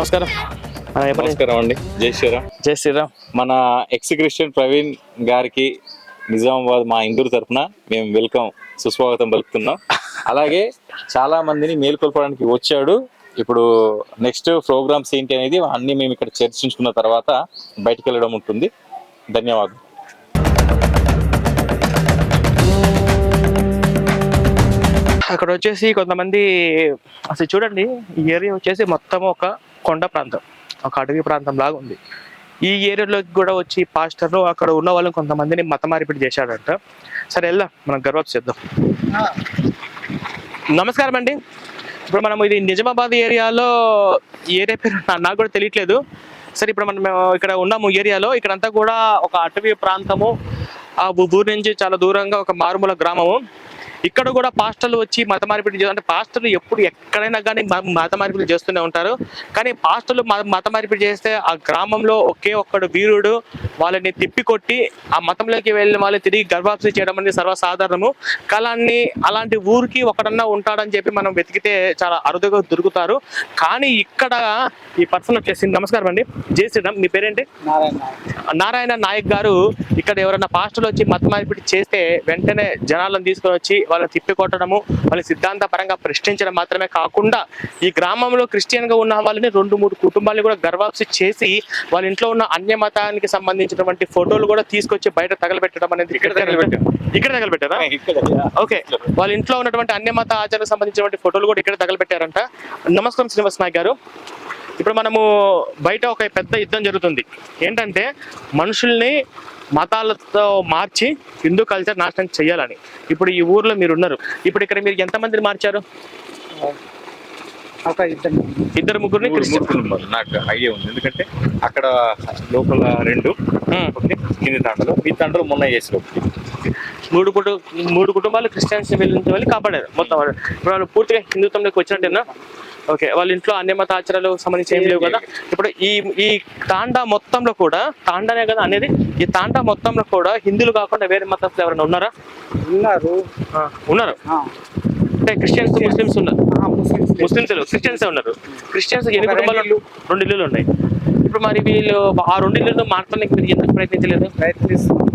నమస్కారం. నమస్కారం అండి. జై శ్రీరామ్. జై శ్రీరామ్. మన ఎక్స్ క్రిస్టియన్ ప్రవీణ్ గారికి నిజామాబాద్ మా ఇందూరు తరఫున మేము వెల్కమ్ సుస్వాగతం పలుకుతున్నాం. అలాగే చాలా మందిని మేల్కొల్పడానికి వచ్చాడు. ఇప్పుడు నెక్స్ట్ ప్రోగ్రామ్స్ ఏంటి అనేది అన్ని మేము ఇక్కడ చర్చించుకున్న తర్వాత బయటికి వెళ్ళడం ఉంటుంది. ధన్యవాదాలు. అక్కడ వచ్చేసి కొంతమంది అసలు చూడండి ఈ ఏరియా వచ్చేసి మొత్తం ఒక కొండ ప్రాంతం ఒక అడవి ప్రాంతం లాగా ఉంది. ఈ ఏరియాలోకి కూడా వచ్చి పాస్టర్లు అక్కడ ఉన్న వాళ్ళని కొంతమందిని మత మార్పిడి చేశాడంట సరే వెళ్దాం. మనం గర్వప్ చేద్దాం నమస్కారం అండి. ఇప్పుడు మనం ఇది నిజామాబాద్ ఏరియాలో ఏరే ఏరియా పేరు నాకు కూడా తెలియట్లేదు. సరే ఇప్పుడు మనం ఇక్కడ ఉన్నాము ఏరియాలో. ఇక్కడంతా కూడా ఒక అటవీ ప్రాంతము. ఆ ఊరు నుంచి చాలా దూరంగా ఒక మారుమూల గ్రామము. ఇక్కడ కూడా పాస్టర్లు వచ్చి మత మార్పిడి అంటే పాస్టర్లు ఎప్పుడు ఎక్కడైనా కానీ మత మార్పిడి చేస్తూనే ఉంటారు. కానీ పాస్టర్లు మత మార్పిడి చేస్తే ఆ గ్రామంలో ఒకే ఒక్కడు వీరుడు వాళ్ళని తిప్పికొట్టి ఆ మతంలోకి వెళ్ళిన వాళ్ళు తిరిగి గర్భాప్సి చేయడం అనేది సర్వసాధారణము. కలాన్ని అలాంటి ఊరికి ఒకడన్నా ఉంటాడని చెప్పి మనం వెతికితే చాలా అరుదుగా దొరుకుతారు. కానీ ఇక్కడ ఈ పర్సన్ వచ్చేసి నమస్కారం అండి. జై శ్రీరామ్ మీ పేరేంటి? నారాయణ నాయక్. గారు ఇక్కడ ఎవరైనా పాస్టర్లు వచ్చి మత మార్పిడి చేస్తే వెంటనే జనాలను తీసుకొని వచ్చి వాళ్ళని తిప్పికొట్టడము వాళ్ళని సిద్ధాంత పరంగా ప్రశ్నించడం మాత్రమే కాకుండా ఈ గ్రామంలో క్రిస్టియన్గా ఉన్న వాళ్ళని రెండు మూడు కుటుంబాలు కూడా గర్వాప్సి చేసి వాళ్ళ ఇంట్లో ఉన్న అన్య మతానికి సంబంధించినటువంటి ఫోటోలు కూడా తీసుకొచ్చి బయట తగలబెట్టడం అనేది ఇక్కడ తగలబెట్టాం. ఇక్కడ తగలబెట్టారా? ఓకే. వాళ్ళ ఇంట్లో ఉన్నటువంటి అన్య మత ఆచారానికి సంబంధించినటువంటి ఫోటోలు కూడా ఇక్కడ తగలబెట్టారంట. నమస్కారం శ్రీనివాస్ నాయక్ గారు. ఇప్పుడు మనము బయట ఒక పెద్ద యుద్ధం జరుగుతుంది. ఏంటంటే మనుషుల్ని మతాలతో మార్చి హిందూ కల్చర్ నాశనం చేయాలని. ఇప్పుడు ఈ ఊర్లో మీరు ఉన్నారు ఇప్పుడు ఇక్కడ మీరు ఎంతమందిని మార్చారు? ఒక ఇద్దరు ఇద్దరు ముగ్గురిని క్రిస్టియన్ కుటుంబాలు నాకు ఐడియా ఉంది. ఎందుకంటే అక్కడ లోపల రెండు. ఒకటి కింది తండలు ఈ తండలు మొన్న చేసిన ఒకటి. మూడు కుటు మూడు కుటుంబాలు క్రిస్టియన్స్ నుంచి వెళ్ళి కాపాడారు. మొత్తం వాళ్ళు. ఇప్పుడు వాళ్ళు పూర్తిగా హిందుత్వంలోకి వచ్చినట్టేనా? ఓకే. వాళ్ళ ఇంట్లో అన్య మత ఆచారాలకు సంబంధించి ఏం లేవు కదా? ఇప్పుడు ఈ ఈ తాండా మొత్తంలో కూడా తాండానే కదా అనేది ఈ తాండా మొత్తంలో కూడా హిందువులు కాకుండా వేరే మతస్థులు ఎవరైనా ఉన్నారా? ఉన్నారు. ఉన్నారు? అంటే క్రిస్టియన్స్ ముస్లిమ్స్ ఉన్నారు. ముస్లిమ్స్ క్రిస్టియన్స్ ఉన్నారు. క్రిస్టియన్స్ ఎన్ని కుటుంబాలు రెండు ఇల్లులు ఉన్నాయి. ఇప్పుడు మరి వీళ్ళు ఆ రెండు ఇల్లు మార్చడానికి మీరు ఎందుకు ప్రయత్నించలేదు? ప్రయత్నిస్తున్నాం.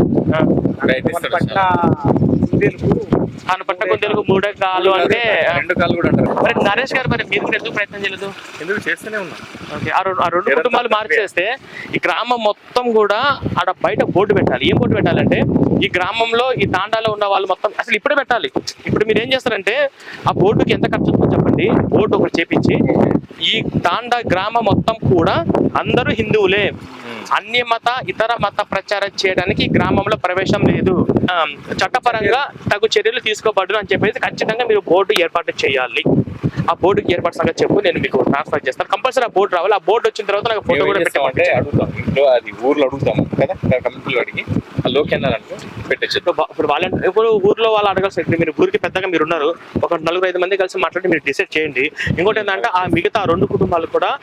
హిందువులకు ఆయన పట్టకు తెలుగు మూడే కాలు అంటే రెండు కాళ్ళు కూడా అంటారు. మరి నరేష్ గారు మరి మీరు కూడా ఎందుకు ప్రయత్నం చేయలేదు? ఎందుకు చేస్తూనే ఉన్నాం. ఓకే ఆ రెండు ఆ రెండు కుటుంబాలు మార్చేస్తే ఈ గ్రామం మొత్తం కూడా ఆడ బయట బోర్డు పెట్టాలి. ఏం బోర్డు పెట్టాలంటే ఈ గ్రామంలో ఈ తాండాలో ఉన్న వాళ్ళు మొత్తం అసలు ఇప్పుడే పెట్టాలి. ఇప్పుడు మీరు ఏం చేస్తారంటే ఆ బోర్డుకి ఎంత ఖర్చు అవుతుందో చెప్పండి. బోర్డు ఒకటి చేపించి ఈ తాండా గ్రామం మొత్తం కూడా అందరూ హిందువులే. అన్య మత ఇతర మత ప్రచారం చేయడానికి గ్రామంలో ప్రవేశం లేదు. చట్టపరంగా తగు చర్యలు తీసుకోబడును అని చెప్పేసి ఖచ్చితంగా మీరు బోర్డు ఏర్పాటు చేయాలి. ఆ బోర్డుకి ఏర్పాటు సంగతి చెప్పు నేను మీకు ట్రాన్స్ఫర్ చేస్తాను. కంపల్సరీ ఆ బోర్డు రావాలి. ఆ బోర్డు వచ్చిన తర్వాత నాకు ఫోటో కూడా ఏం పెట్టి చేస్తామంటే అడుగుతాం. అది ఊర్లో అడుగుతాం కదా? కమిటీలో అడిగి పెట్టచ్చు. ఇప్పుడు వాళ్ళ ఇప్పుడు ఊర్లో వాళ్ళు అడగాల్సి మీరు ఊరికి పెద్దగా మీరు ఉన్నారు. ఒక నలుగురు ఐదు మంది కలిసి మాట్లాడి మీరు డిసైడ్ చేయండి. ఇంకోటి ఏంటంటే ఆ మిగతా రెండు కుటుంబాలు కూడా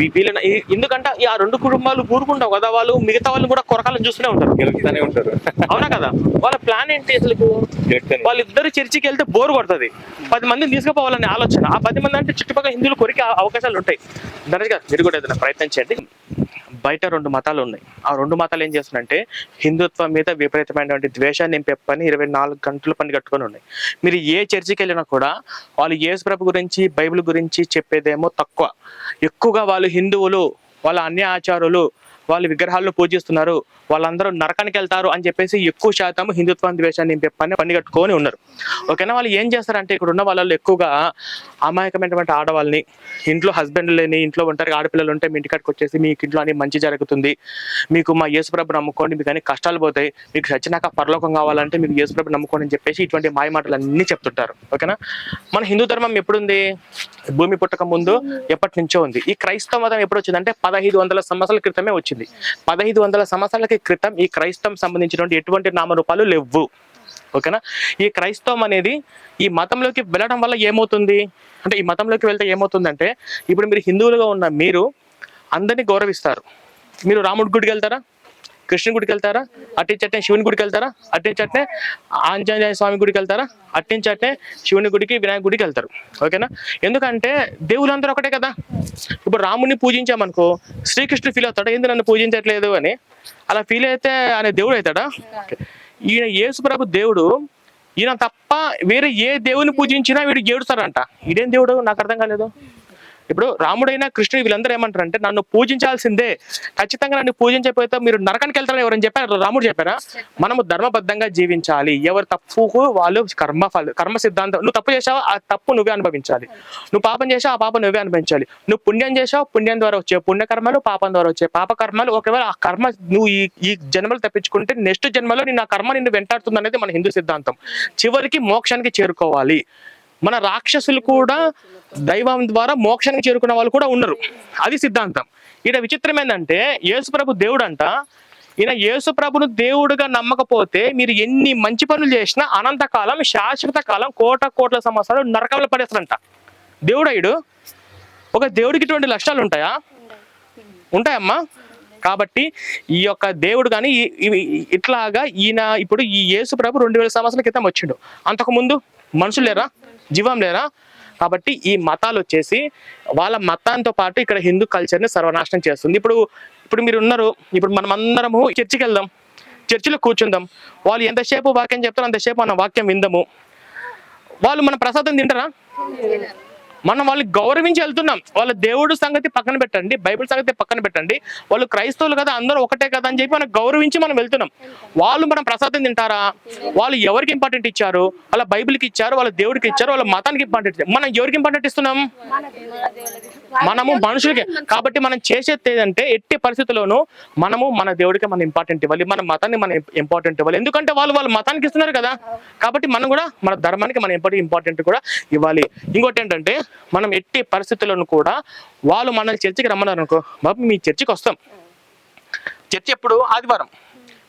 వీళ్ళని ఈ- ఎందుకంటే ఈ ఆ రెండు కుటుంబాలు ఊరుకుంటావు కదా వాళ్ళు మిగతా వాళ్ళు కూడా కొరకాలను చూస్తూనే ఉంటారు. గెలుపుతానే ఉంటారు. అవునా కదా? వాళ్ళ ప్లాన్ ఏంటి అసలు వాళ్ళిద్దరు చర్చికి వెళ్తే బోర్ కొడుతుంది. పది మందిని తీసుకుపోవాలనే ఆలోచన. ఆ పది మంది అంటే చుట్టుపక్కల హిందువులు కొరికే అవ- అవకాశాలు ఉంటాయి. గారు మీరు కూడా ఏదైనా ప్రయత్నం చేయండి. బయట రెండు మతాలు ఉన్నాయి. ఆ రెండు మతాలు ఏం చేస్తున్నాయంటే హిందుత్వం మీద విపరీతమైనటువంటి ద్వేషాన్ని నింపెప్పని ఇరవై నాలుగు గంటలు పని కట్టుకొని ఉన్నాయి. మీరు ఏ చర్చికి వెళ్ళినా కూడా వాళ్ళు యేసు ప్రభు గురించి బైబిల్ గురించి చెప్పేదేమో తక్కువ. ఎక్కువగా వాళ్ళు హిందువులు వాళ్ళ అన్య ఆచారులు వాళ్ళు విగ్రహాలను పూజిస్తున్నారు వాళ్ళందరూ నరకానికి వెళ్తారు అని చెప్పేసి ఎక్కువ శాతం హిందుత్వం ద్వేషాన్ని పని పని కట్టుకొని ఉన్నారు. ఓకేనా? వాళ్ళు ఏం చేస్తారంటే ఇక్కడ ఉన్న వాళ్ళు ఎక్కువగా అమాయకమైనటువంటి ఆడవాళ్ళని ఇంట్లో హస్బెండ్ లేని ఇంట్లో ఉంటారు ఆడపిల్లలు ఉంటే మీ ఇంటికాడికి వచ్చేసి మీకు ఇంట్లో అని మంచి జరుగుతుంది. మీకు మా యేసుప్రభు నమ్ముకోండి మీకు అన్ని కష్టాలు పోతాయి. మీకు చచ్చినాక పరలోకం కావాలంటే మీకు యేసుప్రభు నమ్ముకోండి అని చెప్పేసి ఇటువంటి మాయ మాటలు అన్ని చెప్తుంటారు. ఓకేనా? మన హిందూ ధర్మం ఎప్పుడుంది? భూమి పుట్టక ముందు ఎప్పటి నుంచో ఉంది. ఈ క్రైస్తవ మతం ఎప్పుడు వచ్చిందంటే పదహైదు వందల సంవత్సరాల క్రితమే వచ్చింది. పదహైదు వందల సంవత్సరాలకి క్రితం ఈ క్రైస్తవం సంబంధించినటువంటి ఎటువంటి నామరూపాలు లేవు. ఓకేనా? ఈ క్రైస్తవం అనేది ఈ మతంలోకి వెళ్ళడం వల్ల ఏమవుతుంది? అంటే ఈ మతంలోకి వెళ్తే ఏమవుతుందంటే ఇప్పుడు మీరు హిందువులుగా ఉన్న మీరు అందరినీ గౌరవిస్తారు. మీరు రాముడి గుడికి వెళ్తారా? కృష్ణుడి గుడికి వెళ్తారా? అట్టించి చట్టే శివుని గుడికి వెళ్తారా? అట్టించి చట్టే ఆంజనేయ స్వామి గుడికి వెళ్తారా? అట్టించి చట్టే శివుని గుడికి వినాయక గుడికి వెళ్తారు. ఓకేనా? ఎందుకంటే దేవులందరూ ఒకటే కదా. ఇప్పుడు రాముడిని పూజించామనుకో శ్రీకృష్ణుడు ఫీల్ అవుతాడు. ఏంది నన్ను పూజించట్లేదు అని అలా ఫీల్ అయితే ఆయన దేవుడు అవుతాడా? ఈయన యేసుప్రభు దేవుడు ఈయన తప్ప వేరే ఏ దేవుని పూజించినా వీడు ఏడుస్తారంట ఇదేం దేవుడు? నాకు అర్థం కాలేదు. ఇప్పుడు రాముడైనా కృష్ణుడు వీళ్ళందరూ ఏమంటారు అంటే నన్ను పూజించాల్సిందే. ఖచ్చితంగా నన్ను పూజించకపోతే మీరు నరకానికి వెళ్తారని ఎవరని చెప్పారు. రాముడు చెప్పారా? మనము ధర్మబద్ధంగా జీవించాలి. ఎవరు తప్పుకు వాళ్ళు కర్మ కర్మ సిద్ధాంతం. నువ్వు తప్పు చేసావా ఆ తప్పు నువ్వే అనుభవించాలి. నువ్వు పాపం చేసావు ఆ పాపం నువ్వే అనుభవించాలి. నువ్వు పుణ్యం చేసావు పుణ్యం ద్వారా వచ్చే పుణ్యకర్మలు పాపం ద్వారా వచ్చే పాప కర్మలు ఒకవేళ ఆ కర్మ నువ్వు ఈ ఈ జన్మలు తప్పించుకుంటే నెక్స్ట్ జన్మలో నేను ఆ కర్మ నిన్ను వెంటాడుతుంది అనేది మన హిందూ సిద్ధాంతం. చివరికి మోక్షానికి చేరుకోవాలి. మన రాక్షసులు కూడా దైవం ద్వారా మోక్షానికి చేరుకున్న వాళ్ళు కూడా ఉన్నారు అది సిద్ధాంతం. ఈడ విచిత్రం ఏంటంటే యేసుప్రభు దేవుడు అంట ఈయన యేసుప్రభును దేవుడుగా నమ్మకపోతే మీరు ఎన్ని మంచి పనులు చేసినా అనంతకాలం శాశ్వత కాలం కోట కోట్ల సంవత్సరాలు నరకంలో పడేస్తారంట దేవుడయుడు ఒక దేవుడికి ఇటువంటి లక్షణాలు ఉంటాయా? ఉంటాయమ్మా. కాబట్టి ఈ యొక్క దేవుడు కానీ ఇట్లాగా ఈయన ఇప్పుడు ఈ యేసు ప్రభు రెండు వేల సంవత్సరాల క్రితం వచ్చిండు. అంతకుముందు మనుషులు లేరా? జీవం లేరా? కాబట్టి ఈ మతాలు వచ్చేసి వాళ్ళ మతాంతో పాటు ఇక్కడ హిందూ కల్చర్ని సర్వనాశనం చేస్తుంది. ఇప్పుడు ఇప్పుడు మీరు ఉన్నారు ఇప్పుడు మనం అందరము చర్చికి వెళ్దాం చర్చిలో కూర్చుందాం. వాళ్ళు ఎంతసేపు వాక్యం చెప్తారో అంతసేపు మనం వాక్యం విందాము. వాళ్ళు మన ప్రసాదం తింటారా? మనం వాళ్ళని గౌరవించి వెళ్తున్నాం. వాళ్ళ దేవుడు సంగతి పక్కన పెట్టండి బైబిల్ సంగతి పక్కన పెట్టండి. వాళ్ళు క్రైస్తవులు కదా అందరూ ఒకటే కదా అని చెప్పి మనం గౌరవించి మనం వెళ్తున్నాం. వాళ్ళు మనం ప్రసాదం తింటారా? వాళ్ళు ఎవరికి ఇంపార్టెంట్ ఇచ్చారు? వాళ్ళ బైబిల్కి ఇచ్చారు? వాళ్ళ దేవుడికి ఇచ్చారు? వాళ్ళ మతానికి ఇంపార్టెంట్ ఇచ్చారు? మనం ఎవరికి ఇంపార్టెంట్ ఇస్తున్నాం? మనము మనుషులకి. కాబట్టి మనం చేసేది ఏంటంటే ఎట్టి పరిస్థితుల్లోనూ మనము మన దేవుడికి మనం ఇంపార్టెంట్ ఇవ్వాలి. మన మతాన్ని మనం ఇంపార్టెంట్ ఇవ్వాలి. ఎందుకంటే వాళ్ళు వాళ్ళ మతానికి ఇస్తున్నారు కదా. కాబట్టి మనం కూడా మన ధర్మానికి మనం ఇంపార్టెంట్ ఇంపార్టెంట్ కూడా ఇవ్వాలి. ఇంకోటి ఏంటంటే మనం ఎట్టి పరిస్థితుల్లోనూ కూడా వాళ్ళు మనల్ని చర్చికి రమ్మన్నారు అనుకో బాబు మీ చర్చికి వస్తాం. చర్చి ఎప్పుడు? ఆదివారం.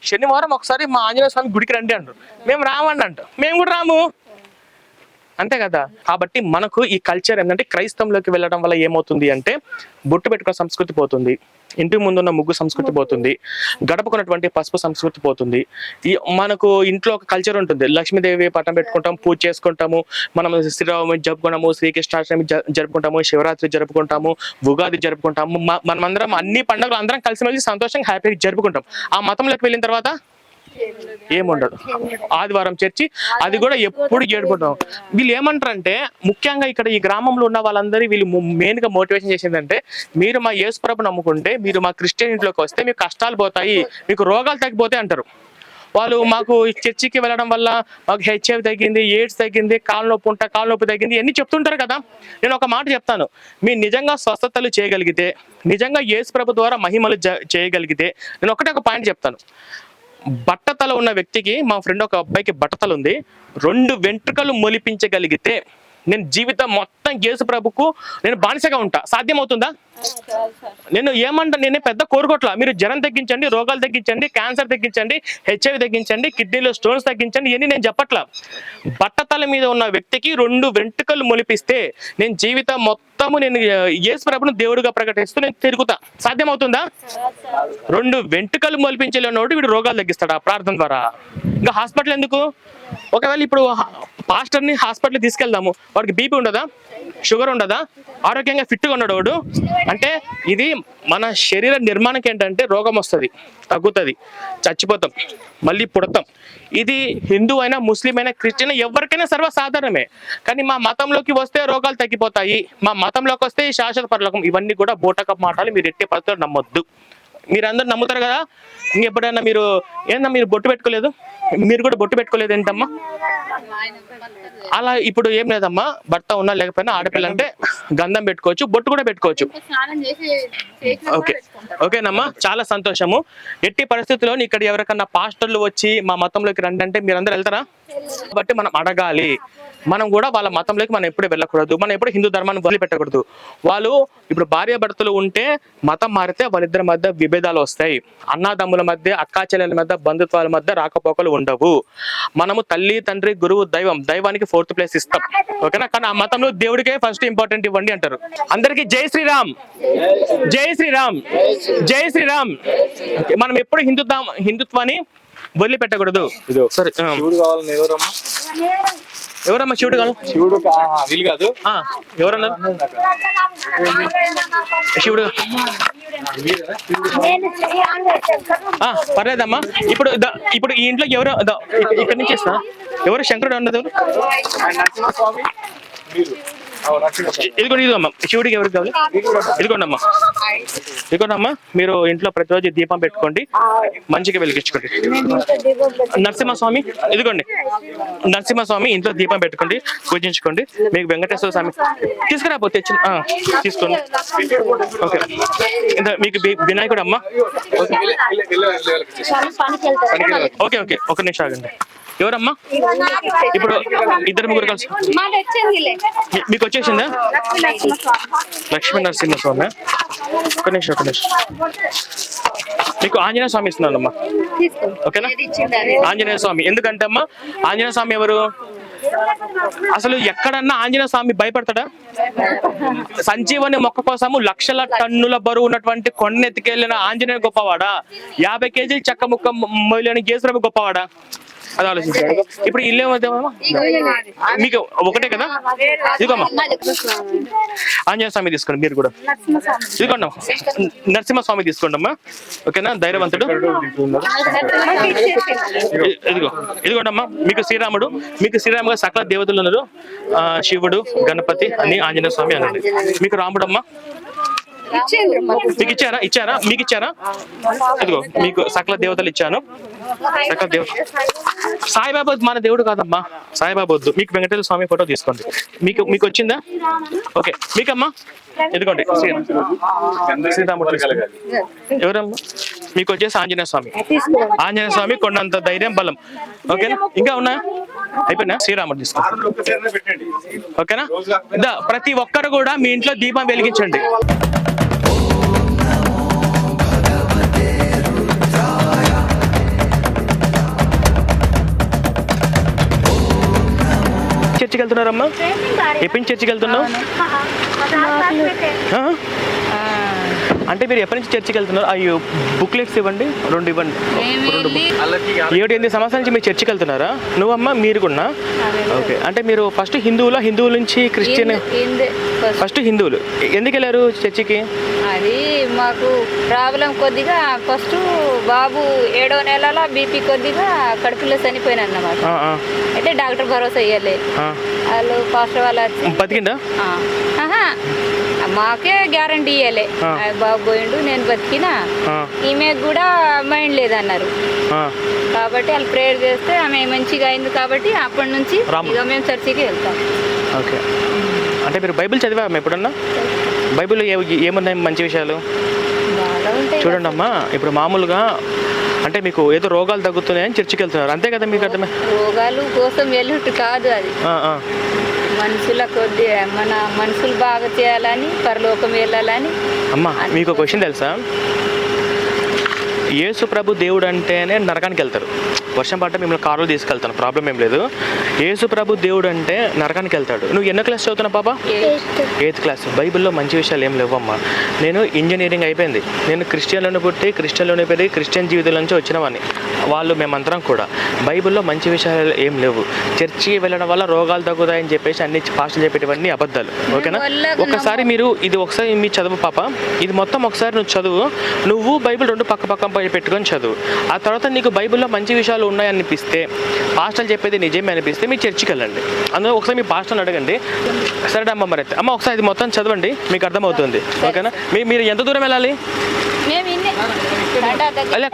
శనివారం ఒకసారి మా ఆంజనేయ స్వామి గుడికి రండి అంటారు. మేము రామండి అంట మేము కూడా రాము. అంతే కదా? కాబట్టి మనకు ఈ కల్చర్ ఏంటంటే క్రైస్తవంలోకి వెళ్ళడం వల్ల ఏమవుతుంది అంటే బొట్టు పెట్టుకున్న సంస్కృతి పోతుంది. ఇంటి ముందున్న ముగ్గు సంస్కృతి పోతుంది. గడపకున్నటువంటి పసుపు సంస్కృతి పోతుంది. ఈ మనకు ఇంట్లో ఒక కల్చర్ ఉంటుంది. లక్ష్మీదేవి పట్టం పెట్టుకుంటాం పూజ చేసుకుంటాము. మనం శ్రీరామి జరుపుకుంటాము శ్రీకృష్ణాష్టమి జ- జరుపుకుంటాము శివరాత్రి జరుపుకుంటాము ఉగాది జరుపుకుంటాము. మనమందరం అన్ని పండుగలు అందరం కలిసిమెలిసి సంతోషంగా హ్యాపీగా జరుపుకుంటాం. ఆ మతంలోకి వెళ్ళిన తర్వాత ఏముండదు. ఆదివారం చర్చి అది కూడా ఎప్పుడు ఏడుకుంటాం వీళ్ళు ఏమంటారంటే ముఖ్యంగా ఇక్కడ ఈ గ్రామంలో ఉన్న వాళ్ళందరూ వీళ్ళు మెయిన్గా మోటివేషన్ చేసిందంటే మీరు మా యేసుప్రభు నమ్ముకుంటే మీరు మా క్రిస్టియన్ ఇంట్లోకి వస్తే మీకు కష్టాలు పోతాయి మీకు రోగాలు తగ్గిపోతాయి అంటారు. వాళ్ళు మాకు ఈ చర్చికి వెళ్ళడం వల్ల మాకు హెచ్ఐవి తగ్గింది ఎయిడ్స్ తగ్గింది కాళ్ళ నొప్పి ఉంటా కాళ్ళ నొప్పి తగ్గింది ఇవన్నీ చెప్తుంటారు కదా. నేను ఒక మాట చెప్తాను. మీరు నిజంగా స్వస్థతలు చేయగలిగితే నిజంగా యేసు ప్రభు ద్వారా మహిమలు జ- చేయగలిగితే నేను ఒకటే ఒక పాయింట్ చెప్తాను. బట్టతల ఉన్న వ్యక్తికి మా ఫ్రెండ్ ఒక అబ్బాయికి బట్టతలు ఉంది రెండు వెంట్రుకలు మొలిపించగలిగితే నేను జీవితం మొత్తం యేసు ప్రభుకు నేను బానిసగా ఉంటా. సాధ్యమవుతుందా? నేను ఏమంటా నేనే పెద్ద కోరుకోట్లా. మీరు జ్వరం తగ్గించండి రోగాలు తగ్గించండి క్యాన్సర్ తగ్గించండి హెచ్ఐవి తగ్గించండి కిడ్నీలో స్టోన్స్ తగ్గించండి ఇవన్నీ నేను చెప్పట్లా. బట్టతల మీద ఉన్న వ్యక్తికి రెండు వెంట్రుకలు మొలిపిస్తే నేను జీవితం మొత్తము నేను యేసు ప్రభును దేవుడిగా ప్రకటిస్తూ నేను తిరుగుతా. సాధ్యమవుతుందా? రెండు వెంట్రుకలు మొలిపించలేనోడు వీడు రోగాలు తగ్గిస్తాడా ప్రార్థన ద్వారా? ఇంకా హాస్పిటల్ ఎందుకు? ఒకవేళ ఇప్పుడు పాస్టర్ని హాస్పిటల్ తీసుకెళ్దాము. వాడికి బీపీ ఉండదా? షుగర్ ఉండదా? ఆరోగ్యంగా ఫిట్గా ఉన్నాడు వాడు. అంటే ఇది మన శరీర నిర్మాణం ఏంటంటే రోగం వస్తుంది తగ్గుతుంది. చచ్చిపోతాం మళ్ళీ పుడతాం. ఇది హిందూ అయినా ముస్లిం అయినా క్రిస్టియన్ ఎవరికైనా సర్వసాధారణమే. కానీ మా మతంలోకి వస్తే రోగాలు తగ్గిపోతాయి. మా మతంలోకి వస్తే ఈ శాశ్వత పరలోకం. ఇవన్నీ కూడా బోటకప్ మాటలు మీరు ఎట్టి పరిస్థితుల్లో నమ్మొద్దు. మీరందరూ నమ్ముతారు కదా? ఇంకెప్పుడైనా మీరు ఏందమ్మా మీరు బొట్టు పెట్టుకోలేదు? మీరు కూడా బొట్టు పెట్టుకోలేదు ఏంటమ్మా? అలా ఇప్పుడు ఏం లేదమ్మా భర్త ఉన్నా లేకపోయినా ఆడపిల్ల అంటే గంధం పెట్టుకోవచ్చు బొట్టు కూడా పెట్టుకోవచ్చు. ఓకే. ఓకేనమ్మా చాలా సంతోషము. ఎట్టి పరిస్థితుల్లో ఇక్కడ ఎవరికన్నా పాస్టర్లు వచ్చి మా మతంలోకి రండి అంటే మీరందరూ వెళ్తారా? కాబట్టి మనం అడగాలి. మనం కూడా వాళ్ళ మతంలోకి మనం ఎప్పుడు వెళ్ళకూడదు. మనం ఎప్పుడు హిందూ ధర్మాన్ని వదిలిపెట్టకూడదు. వాళ్ళు ఇప్పుడు భార్య భర్తలు ఉంటే మతం మారితే వాళ్ళిద్దరి మధ్య విభేదాలు వస్తాయి. అన్నాదమ్ముల మధ్య అక్కా చెల్లెల మధ్య బంధుత్వాల మధ్య రాకపోకలు ఉండవు. మనము తల్లి తండ్రి గురువు దైవం దైవానికి ఫోర్త్ ప్లేస్ ఇస్తాం. ఓకేనా? కానీ ఆ మతంలో దేవుడికే ఫస్ట్ ఇంపార్టెంట్ ఇవ్వండి అంటారు. అందరికీ జై శ్రీరామ్. జై శ్రీరామ్. జై శ్రీరామ్. మనం ఎప్పుడు హిందుత్వం హిందుత్వాన్ని వదిలిపెట్టకూడదు. సరే ఎవరమ్మా శివుడు కాదు? శివుడు వీలు కాదు. ఆ, ఎవరన్నారు శివుడు. పర్లేదమ్మా. ఇప్పుడు ద- ఇప్పుడు ఈ ఇంట్లో ఎవరు ఇక్కడి నుంచి వస్తా. ఎవరు శంకరుడు అన్నది ఇదిగోండి ఇదిగోమ్మా శివుడికి ఎవరికి కావాలి ఇదిగోండి అమ్మా మీరు ఇంట్లో ప్రతిరోజు దీపం పెట్టుకోండి మంచిగా వెలిగించుకోండి నరసింహస్వామి ఇదిగోండి నరసింహస్వామి ఇంట్లో దీపం పెట్టుకోండి పూజించుకోండి మీకు వెంకటేశ్వర స్వామి తీసుకురాబో తెచ్చి తీసుకోండి ఓకే ఇంత మీకు వినాయకుడు అమ్మా ఓకే ఓకే ఒక నిమిషం ఆగండి ఎవరమ్మా? ఇప్పుడు ఇద్దరు ముగ్గురు కలిసి మీకు వచ్చేసిందా? లక్ష్మీ నరసింహస్వామి ఒక నిమిషం ఒక నిమిషం. మీకు ఆంజనేయ స్వామి ఇస్తున్నానమ్మా. ఓకేనా. ఆంజనేయ స్వామి. ఎందుకంటే అమ్మా ఆంజనేయ స్వామి ఎవరు? అసలు ఎక్కడన్నా ఆంజనేయ స్వామి భయపడతాడా? సంజీవని మొక్క కోసము లక్షల టన్నుల బరువు ఉన్నటువంటి కొండ ఎత్తుకెళ్ళిన ఆంజనేయ గొప్పవాడా? యాభై కేజీలు చెక్క ముక్క మొయ్యలేని గేసురవి గొప్పవాడా? అది ఆలోచించాడు ఇప్పుడు ఇల్లు ఏమవుతామా ఇగో ఇది నాది. మీకు ఒకటే కదా? ఇదిగోమ్మా. ఆంజనేయ స్వామి తీసుకోండి మీరు కూడా. ఇదిగోండి. నరసింహస్వామి తీసుకోండి అమ్మా ఓకేనా? ధైర్యవంతుడు. ఇదిగో ఇదిగోండమ్మా. మీకు శ్రీరాముడు మీకు శ్రీరాముగా సకల దేవతలు ఉన్నారు. శివుడు గణపతి అని ఆంజనేయ స్వామి అనండి. మీకు రాముడమ్మా. మాకు. ఇచ్చారా? ఇచ్చారా? మీకు ఇచ్చారా? ఇదిగో మీకు సకల దేవతలు ఇచ్చాను. సకల దేవ సాయిబాబా మన దేవుడు కాదమ్మా. సాయిబాబా వద్దు. మీకు వెంకటేశ్వర స్వామి ఫోటో తీసుకోండి. మీకు మీకు వచ్చిందా? ఓకే. మీకమ్మా? శ్రీరాముడు తీసుకోండి. ఎవరమ్మా? మీకు వచ్చేసి ఆంజనేయ స్వామి. ఆంజనేయ స్వామి కొండంత ధైర్యం బలం. ఓకేనా? ఇంకా ఉన్నా? అయిపోయినా? శ్రీరాముడు తీసుకోండి ఓకేనా? ప్రతి ఒక్కరు కూడా మీ ఇంట్లో దీపం వెలిగించండి. చర్చికి వెళ్తున్నారమ్మా ఎప్పటి నుంచి చర్చికి వెళ్తున్నావు? అంటే మీరు ఎప్పటి నుంచి చర్చికి వెళ్తున్నారు? అయ్యో బుక్లెట్స్ ఇవ్వండి రెండు ఇవ్వండి. రెండు ఏడు ఎనిమిది సంవత్సరాల నుంచి మీరు చర్చికి వెళ్తున్నారా? నువ్వమ్మా మీరు కూడా ఓకే. అంటే మీరు ఫస్ట్ హిందువుల హిందువుల నుంచి క్రిస్టియన్ ఫస్ట్. ఫస్ట్ హిందువులు. ఎందుకు వెళ్ళారు చర్చికి? అది మాకు ప్రాబ్లం కొద్దిగా ఫస్ట్ బాబు ఏడో నెలల బీపీ కొద్దిగా కడుపులో చనిపోయిన అన్నమాట ఆ, ఆ, అయితే డాక్టర్ భరోసా ఇవ్వలే ఆ. వాళ్ళు పాస్టర్ వాళ్ళు బతికిందా? మాకే గ్యారంటీ. ఆ. బాబు పోయిండు నేను బతికినా. ఈమె కూడా మైండ్ లేదన్నారు. కాబట్టి వాళ్ళు ప్రేయర్ చేస్తే ఆమె మంచిగా అయింది కాబట్టి అప్పటి నుంచి. ఇక మేము చర్చికి వెళ్తాం. ఓకే. అంటే మీరు బైబిల్ చదివాము ఎప్పుడన్నా? బైబిల్లో ఏ ఏమున్నాయి మంచి విషయాలు? చూడండి అమ్మా ఇప్పుడు మామూలుగా అంటే మీకు ఏదో రోగాలు తగ్గుతున్నాయని చర్చికి వెళ్తున్నారు. అంతే కదా మీకు అర్థమే రోగాలు కోసం వెళ్ళుట్టు కాదు అది. మనుషుల కొద్ది మన మనుషులు బాగా చేయాలని పరలోకం వెళ్ళాలని. అమ్మా మీకు ఒక క్వశ్చన్ తెలుసా? యేసు ప్రభు దేవుడు అంటేనే నరకానికి వెళ్తారు. వర్షం పడ్డ మిమ్మల్ని కారులో తీసుకెళ్తాను ప్రాబ్లం ఏం లేదు. యేసు ప్రభు దేవుడు అంటే నరకానికి వెళ్తాడు. నువ్వు ఎన్నో క్లాస్ చదువుతున్నావు పాపా? Eighth class. బైబిల్లో మంచి విషయాలు ఏం లేవమ్మా నేను ఇంజనీరింగ్ అయిపోయింది. నేను క్రిస్టియన్లను పుట్టి క్రిస్టియన్లోనే పెరిగి క్రిస్టియన్ జీవితం నుంచి వచ్చినవాడిని వాళ్ళు మేమందరం కూడా. బైబిల్లో మంచి విషయాలు ఏం లేవు. చర్చికి వెళ్ళడం వల్ల రోగాలు తగ్గుతాయని చెప్పేసి అన్ని పాస్టర్లు చెప్పేటివన్నీ అబద్ధాలు. ఓకేనా? ఒకసారి మీరు ఇది ఒకసారి మీ చదువు పాప. ఇది మొత్తం ఒకసారి నువ్వు చదువు. నువ్వు బైబిల్ రెండు పక్క పక్క పై పెట్టుకొని చదువు. ఆ తర్వాత నీకు బైబిల్లో మంచి విషయాలు ఉన్నాయనిపిస్తే పాస్టర్లు చెప్పేది నిజమే అనిపిస్తే మీ చర్చికి వెళ్ళండి. అందులో ఒకసారి మీ పాస్టర్ని అడగండి. సరే అమ్మ మరి అయితే. అమ్మ ఒకసారి ఇది మొత్తం చదవండి. మీకు అర్థమవుతుంది. ఓకేనా? మీరు ఎంత దూరం వెళ్ళాలి? మేము ఇన్నే అలా